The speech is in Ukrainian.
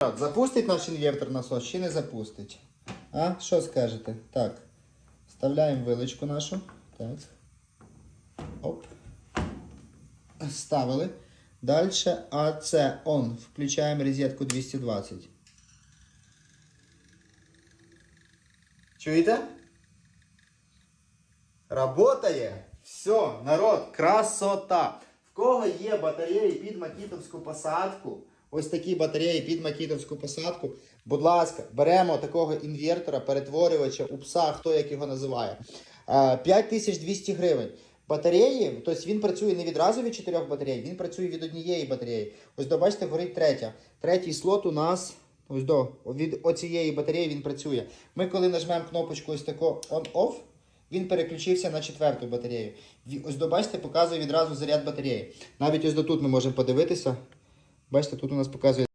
Запустить наш інвертор насос чи не запустить? А? Що скажете? Так. Вставляємо вилочку нашу. Так. Оп. Ставили. Далі АЦ ON. Включаємо розетку 220. Чуєте? Работає. Все, народ, красота. В кого є батареї під макітовську посадку? Ось такі батареї під макітовську посадку. Будь ласка, беремо такого інвертора, перетворювача, упса, хто як його називає. Е, 5200 гривень. Батареї, тобто він працює не відразу від чотирьох батарей, він працює від однієї батареї. Ось до бачите, горить третя. Третій слот у нас ось до від оцієї батареї він працює. Ми коли нажмемо кнопочку ось тако on-off, він переключився на четверту батарею. Ось до бачите, показує відразу заряд батареї. Навіть ось до тут ми можемо подивитися. Бачите, тут у нас показує